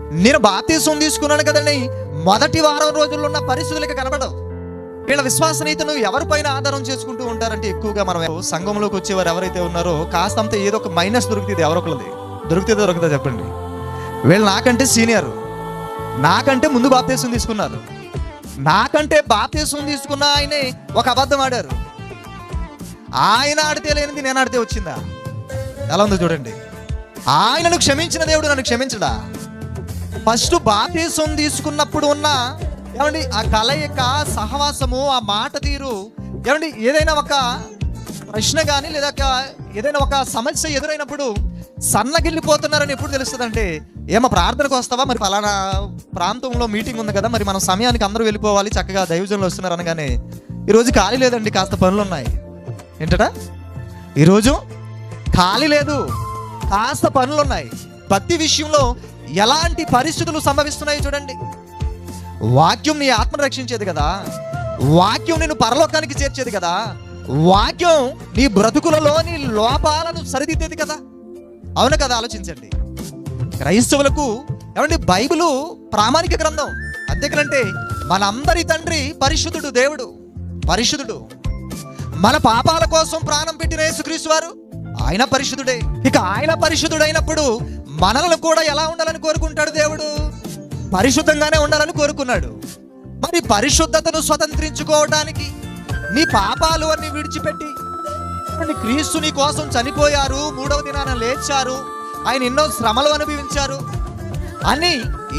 నేను బాప్తీసం తీసుకున్నాను కదండి. మొదటి వారం రోజుల్లో ఉన్న పరిస్థితులకి కనబడవు. వీళ్ళ విశ్వాసనీయతను ఎవరిపైన ఆధారం చేసుకుంటూ ఉంటారంటే ఎక్కువగా మనం సంఘంలోకి వచ్చేవారు ఎవరైతే ఉన్నారో కాస్తంత ఏదో ఒక మైనస్ దొరికితే ఎవరొకరిది దొరికితే దొరుకుతా చెప్పండి. వీళ్ళు నాకంటే సీనియర్. నాకంటే ముందు బాప్తీసం తీసుకున్నారు. నాకంటే బాప్తీసం తీసుకున్న ఆయనే ఒక అబద్ధం ఆడారు. ఆయన ఆడితే లేనిది నేను ఆడితే వచ్చిందా? ఎలా ఉందో చూడండి. ఆయనను క్షమించిన దేవుడు నన్ను క్షమించడా? ఫస్ట్ బాప్తీసం తీసుకున్నప్పుడు ఉన్న ఏమండి ఆ కలయిక సహవాసము ఆ మాట తీరు ఏమండి ఏదైనా ఒక ప్రశ్న కానీ లేదా ఏదైనా ఒక సమస్య ఎదురైనప్పుడు సన్నగిల్లిపోతున్నారని ఎప్పుడు తెలుస్తుందంటే ఏమో ప్రార్థనకు వస్తావా? మరి ఫలానా ప్రాంతంలో మీటింగ్ ఉంది కదా మరి మనం సమయానికి అందరూ వెళ్ళిపోవాలి చక్కగా దైవజనులు వస్తున్నారు అనగానే ఈరోజు ఖాళీ లేదండి కాస్త పనులు ఉన్నాయి. ఏంటట? ఈరోజు ఖాళీ లేదు కాస్త పనులు ఉన్నాయి. ప్రతి విషయంలో ఎలాంటి పరిస్థితులు సంభవిస్తున్నాయి చూడండి. వాక్యం నీ ఆత్మను రక్షించేది కదా. వాక్యం నిన్ను పరలోకానికి చేర్చేది కదా. వాక్యం నీ బ్రతుకులలోని లోపాలను సరిదిద్దేది కదా. అవును కదా ఆలోచించండి. క్రైస్తవులకు ఏమండి బైబిలు ప్రామాణిక గ్రంథం. అంతేకనంటే మనందరి తండ్రి పరిశుద్ధుడు దేవుడు. పరిశుద్ధుడు. మన పాపాల కోసం ప్రాణం పెట్టిన యేసుక్రీస్తు వారు ఆయన పరిశుద్ధుడే. ఇక ఆయన పరిశుద్ధుడైనప్పుడు మనల్ని కూడా ఎలా ఉండాలని కోరుకుంటాడు దేవుడు? పరిశుద్ధంగానే ఉండాలని కోరుకున్నాడు. మరి పరిశుద్ధతను స్వతంత్రించుకోవడానికి నీ పాపాలు అన్ని విడిచిపెట్టి క్రీస్తు నీ కోసం చనిపోయారు మూడవ దినాన లేచారు ఆయన ఎన్నో శ్రమలు అనుభవించారు. అని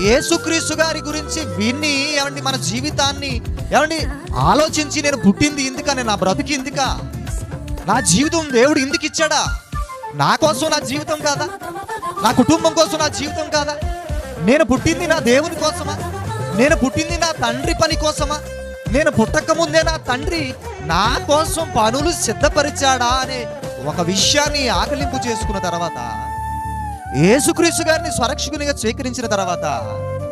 యేసుక్రీస్తు గారి గురించి విని ఏమండి మన జీవితాన్ని ఏమండి ఆలోచించి నేను పుట్టింది ఇందుకని నా బ్రతికి ఇందుక నా జీవితం దేవుడు ఇందుకు ఇచ్చాడా నా కోసం నా జీవితం కాదా? నా కుటుంబం కోసం నా జీవితం కాదా? నేను పుట్టింది నా దేవుని కోసమా? నేను పుట్టింది నా తండ్రి పని కోసమా? నేను పుట్టక ముందే నా తండ్రి నా కోసం పనులు సిద్ధపరిచాడా అనే ఒక విషయాన్ని ఆకలింపు చేసుకున్న తర్వాత యేసుక్రీస్తు గారిని స్వరక్షకునిగా స్వీకరించిన తర్వాత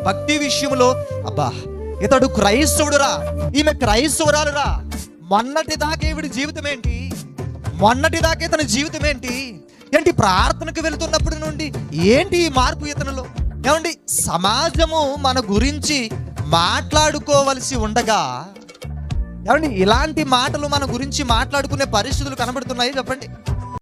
భక్తి విషయంలో అబ్బా ఇతడు క్రైస్తవుడురా ఈమె క్రైస్తవురాలురా. మొన్నటి దాకా ఈవిడి జీవితం ఏంటి మొన్నటి దాకా ఇతని జీవితం ఏంటి ఏంటి ప్రార్థనకు వెళ్తున్నప్పటి నుండి? ఏంటి ఈ మార్పు ఇతనిలో? ఏమండి సమాజము మన గురించి మాట్లాడుకోవలసి ఉండగా ఏమండి ఇలాంటి మాటలు మన గురించి మాట్లాడుకునే పరిస్థితులు కనబడుతున్నాయి చెప్పండి.